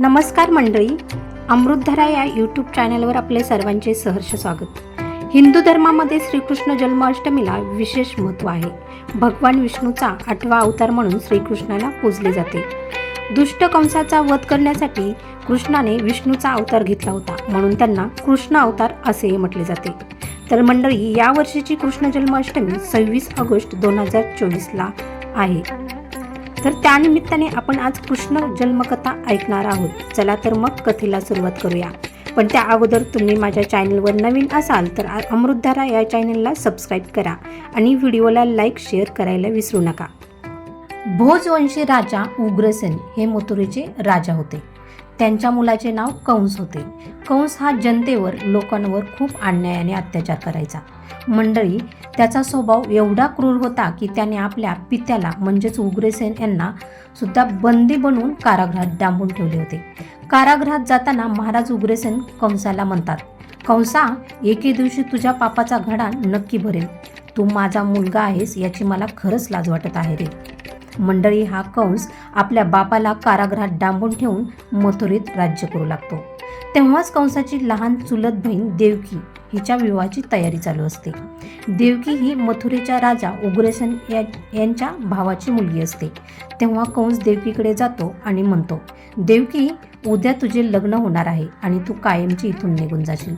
नमस्कार मंडळी. अमृतधरा या यूट्यूब चॅनलवर आपले सर्वांचे सहर्ष स्वागत. हिंदू धर्मामध्ये श्रीकृष्ण जन्माष्टमीला विशेष महत्त्व आहे. भगवान विष्णूचा आठवा अवतार म्हणून श्रीकृष्णाला पूजले जाते. दुष्ट कंसाचा वध करण्यासाठी कृष्णाने विष्णूचा अवतार घेतला होता. म्हणून त्यांना कृष्ण अवतार असेही म्हटले जाते. तर मंडळी या वर्षीची कृष्ण जन्माष्टमी सव्वीस ऑगस्ट दोन हजार चोवीसला आहे. तर त्यानिमित्ताने आपण आज कृष्ण जन्मकथा ऐकणार आहोत. चला तर मग कथेला सुरुवात करूया. पण त्या अगोदर तुम्ही माझ्या चॅनलवर नवीन असाल तर अमृतधारा या चॅनलला सबस्क्राईब करा आणि व्हिडिओला लाईक शेअर करायला विसरू नका. भोजवंशी राजा उग्रसेन हे मथुरेचे राजा होते. त्यांच्या मुलाचे नाव कंस होते. कंस हा जनतेवर लोकांवर खूप अन्यायाने अत्याचार करायचा. मंडळी त्याचा स्वभाव एवढा क्रूर होता की त्याने आपल्या पित्याला म्हणजेच उग्रसेन यांना सुद्धा बंदी बनवून कारागृहात डांबून ठेवले होते. कारागृहात जाताना महाराज उग्रसेन कंसाला म्हणतात कंसा एके दिवशी तुझ्या पापाचा घडा नक्की भरेल. तू माझा मुलगा आहेस याची मला खरंच लाज वाटत आहे रे. मंडळी हा कंस आपल्या बापाला कारागृहात डांबून ठेवून मथुरेत राज्य करू लागतो. तेव्हाच कंसाची लहान चुलत बहीण देवकी हिच्या विवाहाची तयारी चालू असते. देवकी ही मथुरेच्या राजा उग्रसेन या यांच्या भावाची मुलगी असते. तेव्हा कंस देवकीकडे जातो आणि म्हणतो देवकी उद्या तुझे लग्न होणार आहे आणि तू कायमची इथून निघून जाशील.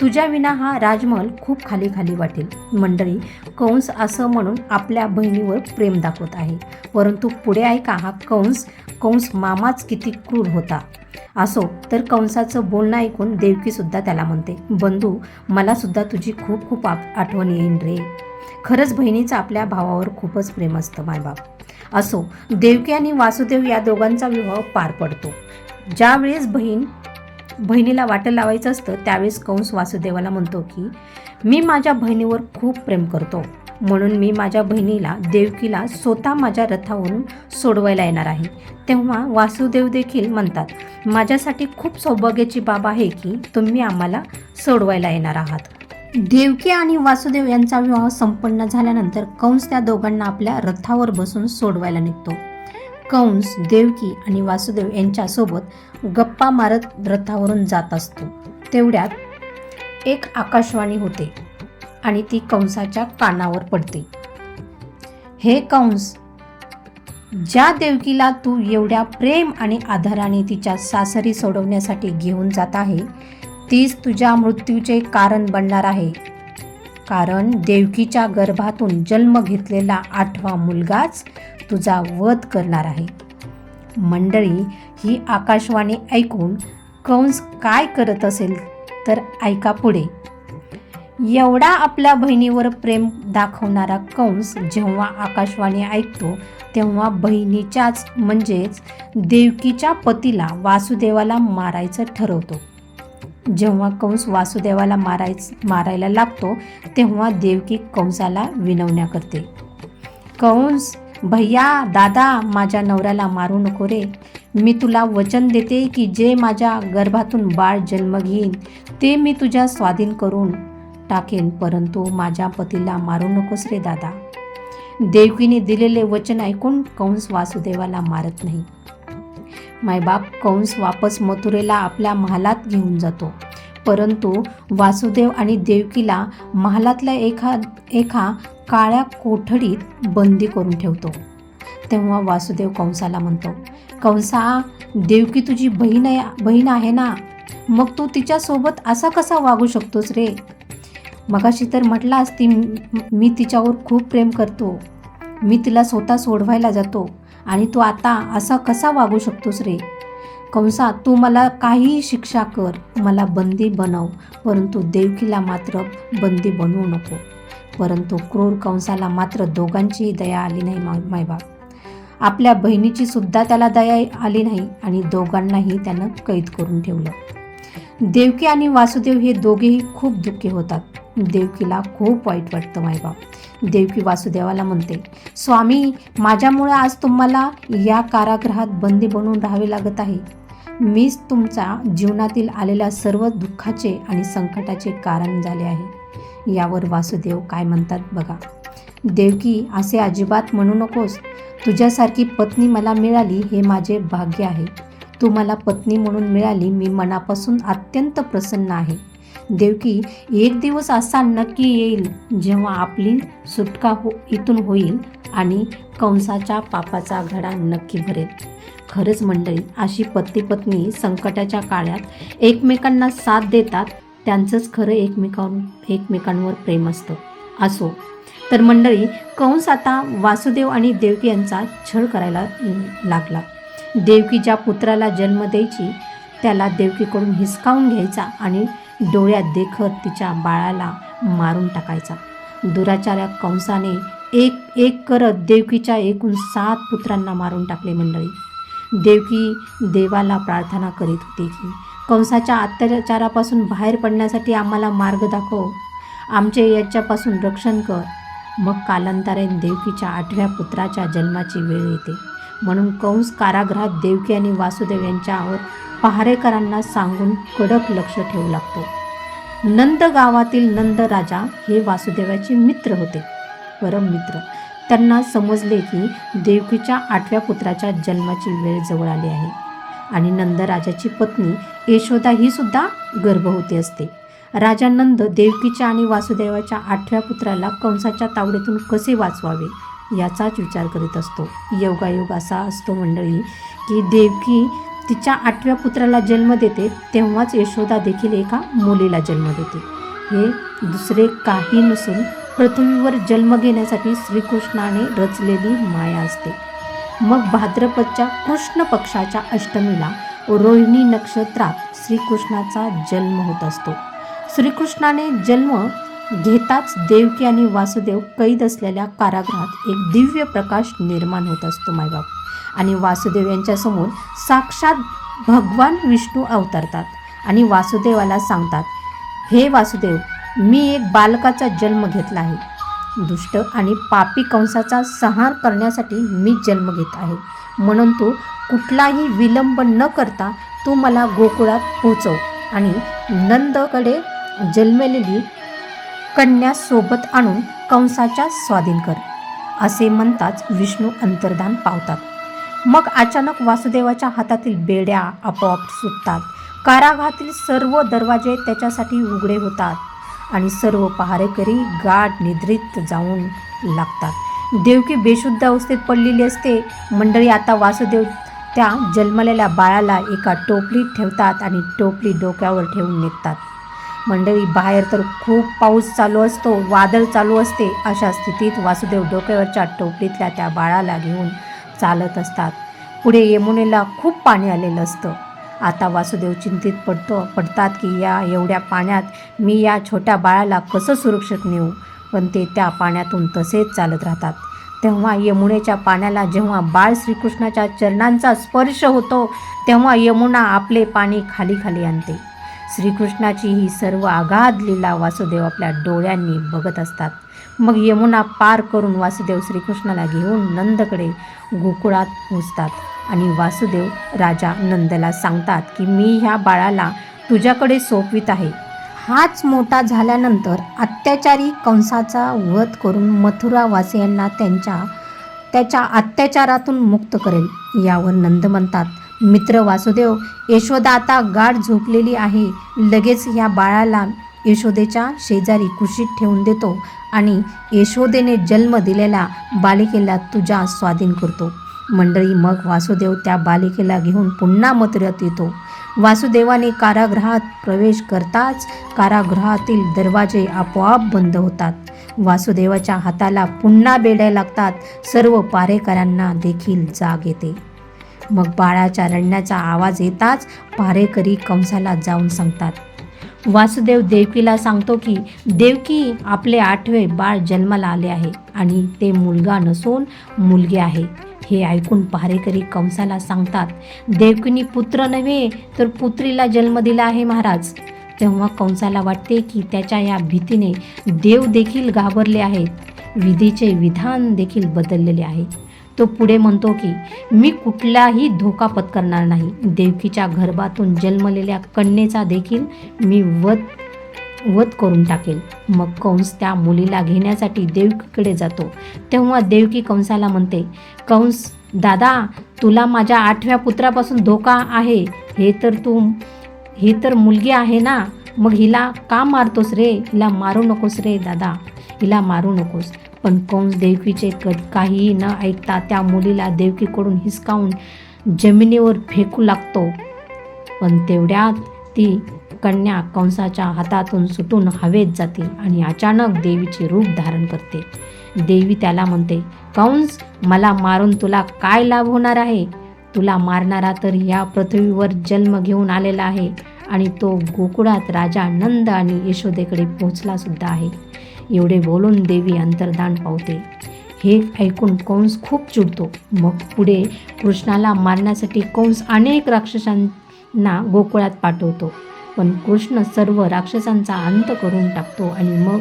तुझ्या विना हा राजमहल खूप खाली खाली वाटेल. मंडळी कंस असं म्हणून आपल्या बहिणीवर प्रेम दाखवत आहे. परंतु पुढे ऐका हा कंस कंस मामाच किती क्रूर होता. असो तर कंसाचं बोलणं ऐकून देवकीसुद्धा त्याला म्हणते बंधू मलासुद्धा तुझी खूप खूप आठ- आठवण येईन रे. खरंच बहिणीचं आपल्या भावावर खूपच प्रेम असतं मायबाप असो देवकी आणि वासुदेव या दोघांचा विवाह पार पडतो. ज्यावेळेस बहीण बहिणीला वाटं लावायचं असतं त्यावेळेस कंस वासुदेवाला म्हणतो की मी माझ्या बहिणीवर खूप प्रेम करतो. म्हणून मी माझ्या बहिणीला देवकीला स्वतः माझ्या रथावरून सोडवायला येणार आहे. तेव्हा वासुदेव देखील म्हणतात माझ्यासाठी खूप सौभाग्याची बाब आहे की तुम्ही आम्हाला सोडवायला येणार आहात. देवकी आणि वासुदेव यांचा विवाह संपन्न झाल्यानंतर कंस त्या दोघांना आपल्या रथावर बसून सोडवायला निघतो. कंस देवकी आणि वासुदेव यांच्यासोबत गप्पा मारत रथावरून जात असतो. तेवढ्यात एक आकाशवाणी होते आणि ती कंसाच्या कानावर पडते. हे कंस ज्या देवकीला तू एवढ्या प्रेम आणि आधाराने तिच्या सासरी सोडवण्यासाठी घेऊन जात आहे तीच तुझ्या मृत्यूचे कारण बनणार आहे. कारण देवकीच्या गर्भातून जन्म घेतलेला आठवा मुलगाच तुझा वध करणार आहे. मंडळी ही आकाशवाणी ऐकून कंस काय करत असेल तर ऐका पुढे. एवढा आपल्या बहिणीवर प्रेम दाखवणारा कंस जेव्हा आकाशवाणी ऐकतो तेव्हा बहिणीच्याच म्हणजेच देवकीच्या पतीला वासुदेवाला मारायचं ठरवतो. जेव्हा कंस वासुदेवाला मारायच मारायला लागतो तेव्हा देवकी कंसाला विनवण्या करते. कंस भैया दादा माझ्या नवऱ्याला मारू नको रे. मी तुला वचन देते की जे माझ्या गर्भातून बाळ जन्म घेईन ते मी तुझ्या स्वाधीन करून टाकेन परंतु माझ्या पतीला मारू नकोस रे दादा. देवकीने दिलेले वचन ऐकून कंस वासुदेवाला मारत नाही. मायबाप कंस वापस मथुरेला आपल्या महालात घेऊन जातो. परंतु वासुदेव आणि देवकीला महालातल्या एका एका काळ्या कोठडीत बंदी करून ठेवतो. तेव्हा वासुदेव कंसाला म्हणतो कंसा देवकी तुझी बहीण आहे बहीण आहे ना? मग तू तिच्यासोबत असा कसा वागू शकतोस रे? मगाशी तर म्हटलास ती मी तिच्यावर खूप प्रेम करतो. मी तिला स्वतः सोडवायला जातो. आणि तू आता असा कसा वागू शकतोस रे? कंसा तू मला काहीही शिक्षा कर. मला बंदी बनव. परंतु देवकीला मात्र बंदी बनवू नको. परंतु क्रूर कंसाला मात्र दोघांचीही दया आली नाही मा मायबाप आपल्या बहिणीची सुद्धा त्याला दया आली नाही आणि दोघांनाही त्यानं कैद करून ठेवलं. देवकी आणि वासुदेव हे दोघेही खूप दुःखी होतात. देवकीला खूप वाईट वाटतं मायबाप देवकी वासुदेवाला म्हणते स्वामी माझ्यामुळे आज तुम्हाला या कारागृहात बंदी बनवून राहावे लागत आहे. मीच तुमचा जीवनातील आलेल्या सर्व दुःखाचे आणि संकटाचे कारण झाले आहे. यावर वासुदेव काय म्हणतात बघा. देवकी असे अजिबात म्हणू नकोस. तुझ्यासारखी पत्नी मला मिळाली हे माझे भाग्य आहे. तू मला पत्नी म्हणून मिळाली मी मनापासून अत्यंत प्रसन्न आहे. देवकी एक दिवस असा नक्की येईल जेव्हा आपली सुटका हो इथून होईल आणि कंसाच्या पापाचा घडा नक्की भरेल. खरंच मंडळी अशी पती पत्नी संकटाच्या काळात एकमेकांना साथ देतात त्यांचंच खरं एकमेकां एकमेकांवर प्रेम असतं. असो. तर मंडळी कंस आता वासुदेव आणि देवकी यांचा छळ करायला लागला. देवकी ज्या पुत्राला जन्म द्यायची त्याला देवकीकडून हिसकावून घ्यायचा आणि डोळ्यात देखत तिच्या बाळाला मारून टाकायचा. दुराचार्या कंसाने एक एक करत देवकीच्या एकूण सात पुत्रांना मारून टाकले मंडळी. देवकी देवाला प्रार्थना करीत होती की कंसाच्या अत्याचारापासून बाहेर पडण्यासाठी आम्हाला मार्ग दाखव. आमचे याच्यापासून रक्षण कर. मग कालांतरे देवकीच्या आठव्या पुत्राच्या जन्माची वेळ येते. म्हणून कंस कारागृहात देवकी आणि वासुदेव यांच्यावर पहारेकरांना सांगून कडक लक्ष ठेवू लागतो. नंद गावातील नंद राजा हे वासुदेवाचे मित्र होते. परम मित्र त्यांना समजले की देवकीच्या आठव्या पुत्राच्या जन्माची वेळ जवळ आली आहे आणि नंदराजाची पत्नी यशोदा ही सुद्धा गर्भवती असते. राजा नंद देवकीच्या आणि वासुदेवाच्या आठव्या पुत्राला कंसाच्या तावडीतून कसे वाचवावे याचाच विचार करीत असतो. योगायोग असा असतो मंडळी की देवकी तिच्या आठव्या पुत्राला जन्म देते तेव्हाच यशोदा देखील एका मुलीला जन्म देते. हे दुसरे काही नसून पृथ्वीवर जन्म घेण्यासाठी श्रीकृष्णाने रचलेली माया असते. मग भाद्रपदच्या कृष्ण पक्षाच्या अष्टमीला रोहिणी नक्षत्रात श्रीकृष्णाचा जन्म होत असतो. श्रीकृष्णाने जन्म घेताच देवकी आणि वासुदेव कैद असलेल्या कारागृहात एक दिव्य प्रकाश निर्माण होत असतो मायबाप. आणि वासुदेव यांच्यासमोर साक्षात भगवान विष्णू अवतरतात आणि वासुदेवाला सांगतात हे वासुदेव मी एक बालकाचा जन्म घेतला आहे. दुष्ट आणि पापी कंसाचा संहार करण्यासाठी मी जन्म घेत आहे. म्हणून तू कुठलाही विलंब न करता तू मला गोकुळात पोचव आणि नंदकडे जन्मलेली कन्या सोबत आणून कंसाच्या स्वाधीन कर असे म्हणताच विष्णू अंतर्धान पावतात. मग अचानक वासुदेवाच्या हातातील बेड्या आपोआप सुटतात. कारागृहातील सर्व दरवाजे त्याच्यासाठी उघडे होतात. आणि सर्व पहारेकरी गाढ निद्रित जाऊन लागतात. देवकी बेशुद्ध अवस्थेत पडलेली असते. मंडळी आता वासुदेव त्या जन्मलेल्या बाळाला एका टोपलीत ठेवतात आणि टोपली डोक्यावर ठेवून निघतात. मंडळी बाहेर तर खूप पाऊस चालू असतो वादळ चालू असते अशा स्थितीत वासुदेव डोक्यावरच्या टोपलीतल्या त्या बाळाला घेऊन चालत असतात. पुढे यमुनेला खूप पाणी आलेलं असतं. आता वासुदेव चिंतित पडतो पडतात की या एवढ्या पाण्यात मी या छोट्या बाळाला कसं सुरक्षित नेऊ? पण ते त्या पाण्यातून तसेच चालत राहतात. तेव्हा यमुनेच्या पाण्याला जेव्हा बाळ श्रीकृष्णाच्या चरणांचा स्पर्श होतो तेव्हा यमुना आपले पाणी खाली खाली आणते. श्रीकृष्णाची ही सर्व आगाध लीला वासुदेव आपल्या डोळ्यांनी बघत असतात. मग यमुना पार करून वासुदेव श्रीकृष्णाला घेऊन नंदकडे गोकुळात पोचतात आणि वासुदेव राजा नंदला सांगतात की मी ह्या बाळाला तुझ्याकडे सोपवित आहे. हाच मोठा झाल्यानंतर अत्याचारी कंसाचा वध करून मथुरावासियांना त्यांच्या त्याच्या अत्याचारातून मुक्त करेल यावर नंद म्हणतात. मित्र वासुदेव यशोदा आता गाढ झोपलेली आहे. लगेच या बाळाला यशोदेच्या शेजारी कुशीत ठेवून देतो आणि यशोदेने जन्म दिलेल्या बालिकेला तुझ्या स्वाधीन करतो. मंडळी मग वासुदेव त्या बालिकेला घेऊन पुन्हा मथुऱ्यात येतो. वासुदेवाने कारागृहात प्रवेश करताच कारागृहातील दरवाजे आपोआप बंद होतात. वासुदेवाच्या हाताला पुन्हा बेड्या लागतात. सर्व पारेकरांना देखील जाग येते. मग बाळाच्या रडण्याचा आवाज येताच पारेकरी कंसाला जाऊन सांगतात वासुदेव देवकीला सांगतो की देवकी आपले आठवे बाळ जन्माला आले आहे आणि ते मुलगा नसून मुलगी आहे. हे ऐकून पहारेकरी कंसाला सांगतात देवकीनी पुत्र नव्हे तर पुत्रीला जन्म दिला आहे महाराज. तेव्हा कंसाला वाटते की त्याच्या या भीतीने देव देखील घाबरले आहेत विधीचे विधान देखील बदललेले आहे. तो पुढे म्हणतो की मी कुठलाही धोका पत्करणार नाही. देवकीच्या गर्भातून जन्मलेल्या कन्येचा देखील मी वध वध करून टाकेल. मग कंस त्या मुलीला घेण्यासाठी देवकीकडे जातो. तेव्हा देवकी कंसाला म्हणते कंस दादा तुला माझ्या आठव्या पुत्रापासून धोका आहे. हे तर तू ही तर मुलगी आहे ना? मग हिला का मारतोस रे? हिला मारू नकोस रे दादा. हिला मारू नकोस. पण कंस देवकीचे क काहीही न ऐकता त्या मुलीला देवकीकडून हिसकावून जमिनीवर फेकू लागतो. पण तेवढ्यात ती कन्या कंसाच्या हातातून सुटून हवेत जाते आणि अचानक देवीचे रूप धारण करते. देवी त्याला म्हणते कंस मला मारून तुला काय लाभ होणार आहे? तुला मारणारा तर या पृथ्वीवर जन्म घेऊन आलेला आहे आणि तो गोकुळात राजा नंद आणि यशोदेकडे पोहोचला सुद्धा आहे. एवढे बोलून देवी अंतर्धान पावते. हे ऐकून कंस खूप चिडतो. मग पुढे कृष्णाला मारण्यासाठी कंस अनेक राक्षसांना गोकुळात पाठवतो. पण कृष्ण सर्व राक्षसांचा अंत करून टाकतो आणि मग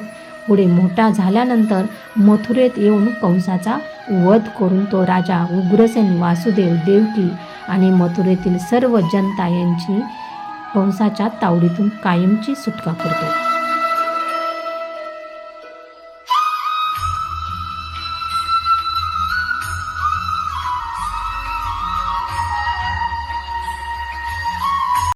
पुढे मोठा झाल्यानंतर मथुरेत येऊन कंसाचा वध करून तो राजा उग्रसेन वासुदेव देवकी आणि मथुरेतील सर्व जनता यांची कंसाच्या तावडीतून कायमची सुटका करतो.